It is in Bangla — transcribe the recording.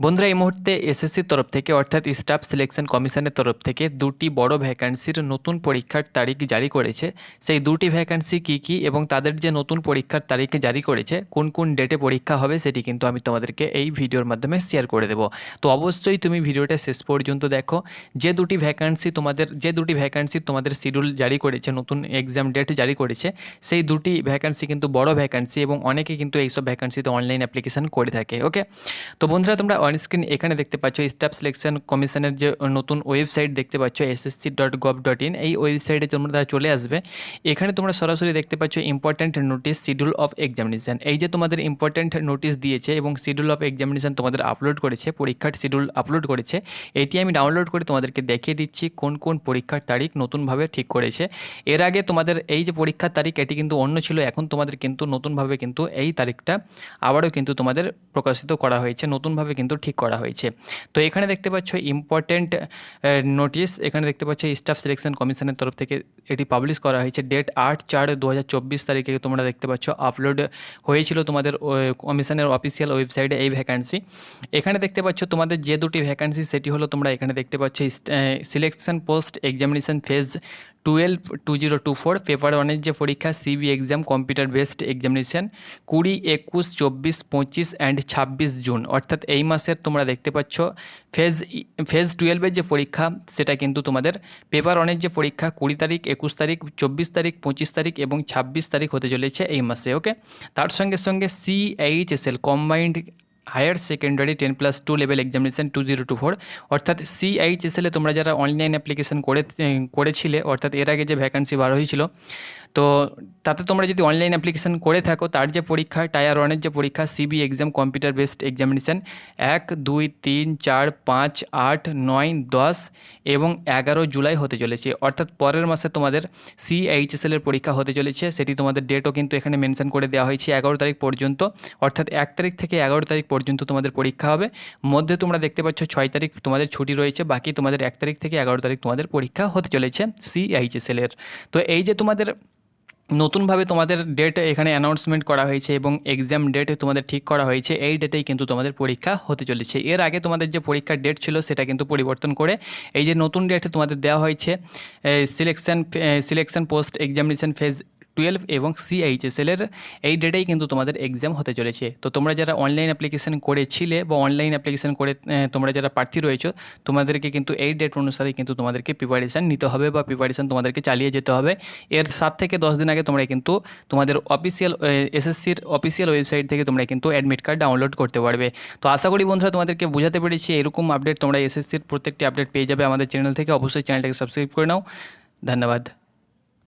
বন্ধুরা, এই মুহূর্তে এসএসসির তরফ থেকে, অর্থাৎ স্টাফ সিলেকশন কমিশনের তরফ থেকে দুটি বড় ভ্যাকান্সির নতুন পরীক্ষার তারিখ জারি করেছে। সেই দুটি ভ্যাকান্সি কী কী এবং তাদের যে নতুন পরীক্ষার তারিখ জারি করেছে, কোন কোন ডেটে পরীক্ষা হবে সেটি কিন্তু আমি তোমাদেরকে এই ভিডিওর মাধ্যমে শেয়ার করে দেবো। তো অবশ্যই তুমি ভিডিওটা শেষ পর্যন্ত দেখো। যে দুটি ভ্যাকান্সি তোমাদের, যে দুটি ভ্যাকান্সি তোমাদের শিডিউল জারি করেছে, নতুন এক্সাম ডেট জারি করেছে, সেই দুটি ভ্যাকান্সি কিন্তু বড় ভ্যাকান্সি এবং অনেকে কিন্তু এইসব ভ্যাকান্সিতে অনলাইন অ্যাপ্লিকেশন করে থাকে ওকে তো বন্ধুরা, তোমরা অনস্ক্রিন এখানে দেখতে পাচ্ছ স্টাফ সিলেকশন কমিশনের যে নতুন ওয়েবসাইট দেখতে পাচ্ছ SSC dot gov dot in এই ওয়েবসাইটে তোমরা চলে আসবে। এখানে তোমরা সরাসরি দেখতে পাচ্ছ important notice schedule of examination এই যে তোমাদের ইম্পর্ট্যান্ট নোটিস দিয়েছে এবং শিডিউল অফ এক্সামিনেশন তোমাদের আপলোড করেছে, পরীক্ষার শিডিউল আপলোড করেছে, এটি আমি ডাউনলোড করে তোমাদেরকে দেখিয়ে দিচ্ছি কোন কোন পরীক্ষার তারিখ নতুনভাবে ঠিক করেছে। এর আগে তোমাদের এই যে পরীক্ষার তারিখ, এটি কিন্তু অন্য ছিল, এখন তোমাদের কিন্তু নতুনভাবে কিন্তু এই তারিখটা আবারও কিন্তু তোমাদের প্রকাশিত করা হয়েছে, নতুনভাবে কিন্তু ঠিক করা হয়েছে। তো এখানে দেখতে পাচ্ছ ইম্পর্টেন্ট নোটিশ এখানে দেখতে পাচ্ছ স্টাফ সিলেকশন কমিশনের তরফ থেকে এটি পাবলিশ করা হয়েছে। ডেট আট চার দু তারিখে তোমরা দেখতে পাচ্ছ আপলোড হয়েছিল তোমাদের কমিশনের অফিসিয়াল ওয়েবসাইটে এই ভ্যাকান্সি এখানে দেখতে পাচ্ছ তোমাদের যে দুটি ভ্যাকান্সি সেটি হলো তোমরা এখানে দেখতে পাচ্ছ selection post examination phase twelve two zero two four paper ওয়ানের যে পরীক্ষা CB exam computer based examination কুড়ি, একুশ, চব্বিশ, পঁচিশ অ্যান্ড ছাব্বিশ জুন। অর্থাৎ এই মাসের তোমরা দেখতে পাচ্ছ ফেজ ফেজ টুয়েলভের যে পরীক্ষা, সেটা কিন্তু তোমাদের পেপার ওয়ানের যে পরীক্ষা, কুড়ি তারিখ, একুশ তারিখ, চব্বিশ তারিখ, পঁচিশ তারিখ এবং ছাব্বিশ তারিখ হতে চলেছে এই মাসে ওকে তার সঙ্গে সঙ্গে CHSL combined higher secondary ten plus two level examination two zero two four অর্থাৎ সিআইচএসএলে তোমরা যারা অনলাইন অ্যাপ্লিকেশন করে করেছিলে, অর্থাৎ এর আগে যে ভ্যাকান্সি বার হয়েছিল তো তাতে তোমরা যদি অনলাইন অ্যাপ্লিকেশন করে থাকো, তার যে পরীক্ষা টায়ার ওয়ানের যে পরীক্ষা CB exam computer based examination এক, দুই, তিন, চার, পাঁচ, আট, নয়, দশ এবং এগারো জুলাই হতে চলেছে। অর্থাৎ পরের মাসে তোমাদের সিএইচএসএল এর পরীক্ষা হতে চলেছে। সেটি তোমাদের ডেটও কিন্তু এখানে মেনশন করে দেওয়া হয়েছে এগারো তারিখ পর্যন্ত। অর্থাৎ এক তারিখ থেকে এগারো তারিখ পর্যন্ত তোমাদের পরীক্ষা হবে। মধ্যে তোমরা দেখতে পাচ্ছ ছয় তারিখ তোমাদের ছুটি রয়েছে। বাকি তোমাদের এক তারিখ থেকে এগারো তারিখ তোমাদের পরীক্ষা হতে চলেছে সিএইচএসএল এর। তো এই যে তোমাদের নতুনভাবে তোমাদের ডেট এখানে অ্যানাউন্সমেন্ট করা হয়েছে এবং এক্সাম ডেট তোমাদের ঠিক করা হয়েছে, এই ডেটেই কিন্তু তোমাদের পরীক্ষা হতে চলেছে। এর আগে তোমাদের যে পরীক্ষার ডেট ছিল সেটা কিন্তু পরিবর্তন করে এই যে নতুন ডেট তোমাদের দেওয়া হয়েছে selection selection post examination phase twelve এবং সিএইচএসএলের এই ডেটেই কিন্তু তোমাদের এক্সাম হতে চলেছে। তো তোমরা যারা অনলাইন অ্যাপ্লিকেশন করেছিলে বা অনলাইন অ্যাপ্লিকেশন করে তোমরা যারা প্রার্থী রয়েছো, তোমাদেরকে কিন্তু এই ডেট অনুসারে কিন্তু তোমাদেরকে প্রিপারেশান নিতে হবে বা প্রিপারেশান তোমাদেরকে চালিয়ে যেতে হবে। এর সাত থেকে দশ দিন আগে তোমরা কিন্তু তোমাদের অফিসিয়াল এসএসসির অফিসিয়াল ওয়েবসাইট থেকে তোমরা কিন্তু অ্যাডমিট কার্ড ডাউনলোড করতে পারবে। তো আশা করি বন্ধুরা তোমাদেরকে বোঝাতে পেরেছি, এরকম আপডেট তোমরা এসএসসির প্রত্যেকটি আপডেট পেয়ে যাবে আমাদের চ্যানেল থেকে। অবশ্যই চ্যানেলটাকে সাবস্ক্রাইব করে নাও। ধন্যবাদ।